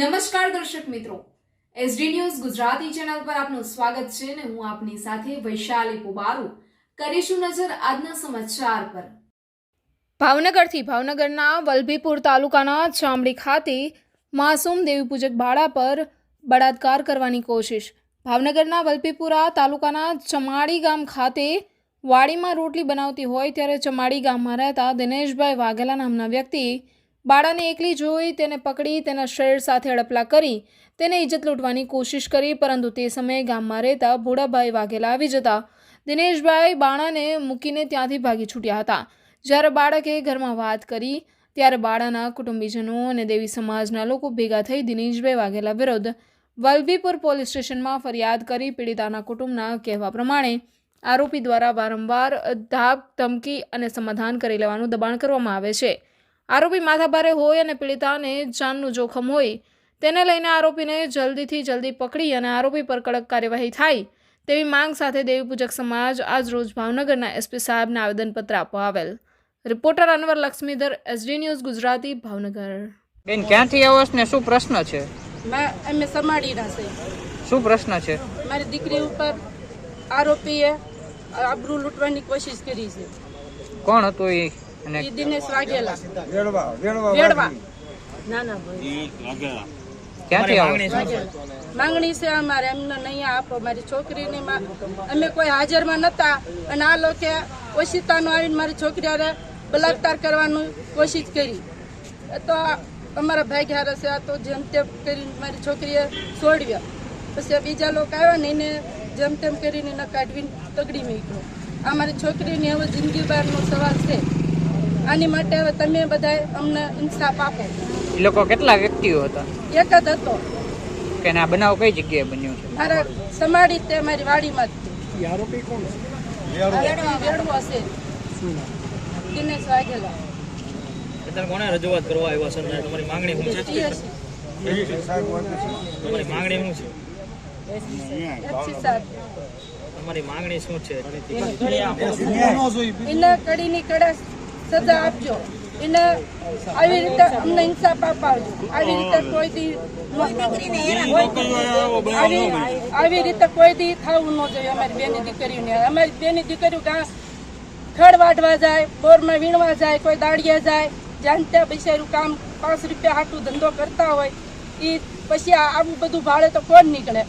નમસ્કાર દર્શક મિત્રો. એસડી ન્યૂઝ ગુજરાતી ચેનલ પર આપનું સ્વાગત છે અને હું આપની સાથે વૈશાલી પુબારુ. કરીશું નજર આજના સમાચાર પર. ભાવનગરથી ભાવનગરના વલભીપુર તાલુકાના ચામડી ખાતે માસૂમ દેવીપૂજક બાળા પર બળાત્કાર કરવાની કોશિશ. ભાવનગરના વલભીપુરા તાલુકાના ચમાડી ગામ ખાતે વાડીમાં રોટલી બનાવતી હોય ત્યારે ચમાડી ગામમાં રહેતા દિનેશભાઈ વાઘેલા નામના વ્યક્તિ બાળાને એકલી જોઈ તેને પકડી, તેના શરીર સાથે અડપલા કરી, તેને ઇજ્જત લૂંટવાની કોશિશ કરી, પરંતુ તે સમયે ગામમાં રહેતા ભોળાભાઈ વાઘેલા આવી જતા. દિનેશભાઈ બાળાને મૂકીને ત્યાંથી ભાગી છૂટ્યા હતા. જ્યારે બાળકે ઘરમાં વાત કરી, ત્યારે બાળાના કુટુંબીજનો અને દેવી સમાજના લોકો ભેગા થઈ દિનેશભાઈ વાઘેલા વિરુદ્ધ વલભીપુર પોલીસ સ્ટેશનમાં ફરિયાદ કરી પીડિતાના કુટુંબના કહેવા પ્રમાણે આરોપી દ્વારા વારંવાર ધાક, ધમકી અને સમાધાન કરી લેવાનું દબાણ કરવામાં આવે છે. આરોપી માથાભારે હોય અને પીડિતાને જાનનું જોખમ હોય તેને લઈને આરોપીને જલ્દીથી જલ્દી પકડી અને આરોપી પર કડક કાર્યવાહી થાય તેવી માંગ સાથે દેવીપૂજક સમાજ આજરોજ ભાવનગરના એસપી સાહેબને આવેદનપત્ર આપવા આવેલ. Reporter Anwar Laxmidhar SD news Gujarati Bhavnagar. બેન ક્યાંથી આવો ને શું પ્રશ્ન છે? મેં અમે સમાડીના છે શું પ્રશ્ન છે? મારી દીકરી ઉપર આરોપીએ આબરૂ લૂંટવાની કોશિશ કરી છે. કોણ હતું એ? અને દિનેશ વાઘેલા. વેડવા વેડવા વેડવા. ના ના ભાઈ. ક્યાંથી આવો? છો? વાઘેલા. માંગણી છે અમારે એમને નહીં આપો મારી છોકરીની અમે કોઈ હાજરમાં નતા. અને આ લોકો નું આવીને મારી છોકરી હારે બલાત્કાર કરવાનું કોશિશ કરી. તો અમારા ભાઈ હારે છે આ તો જેમ તેમ કરીને મારી છોકરીએ છોડ્યા પછી બીજા લોકો આવ્યા ને એને જેમ તેમ કરીને એને કાઢવીને તગડી મૂક્યો. આ મારી છોકરીની હવે જિંદગી બહારનો સવાલ છે. આની માટે હવે તમે બધા અમને ઇન્સાફ આપો. એ લોકો કેટલા વ્યક્તિઓ હતા? એક જ હતો. કે આ બનાવ કઈ જગ્યાએ બન્યો છે? મારા સમાડી તે મારી વાડીમાં જ. આરોપી કોણ વેડવો હશે. દિનેશ વાઘેલા. તમે કોને રજૂઆત કરવા આવ્યા છો? તમારી માંગણી શું છે? તમારી માંગણી શું છે? તમારી માંગણી શું છે? એને કડીની કડા સજા આપજો. એને આવી રીતે અમને ઇન્સાફ અપાવજો આવી રીતે કોઈ દી આવી રીતે કોઈ દી થવું ન જોઈએ અમારી બેની દીકરીઓને. અમારી બેની દીકરીઓ ઘાસ ખડ વાઢવા જાય, બોરમાં વીણવા જાય, કોઈ દાડિયા જાય, જ્યાં ત્યાં બિચારું કામ, પાંચ રૂપિયા હાટું ધંધો કરતા હોય એ પછી આવું બધું ભાડે તો કોણ નીકળે?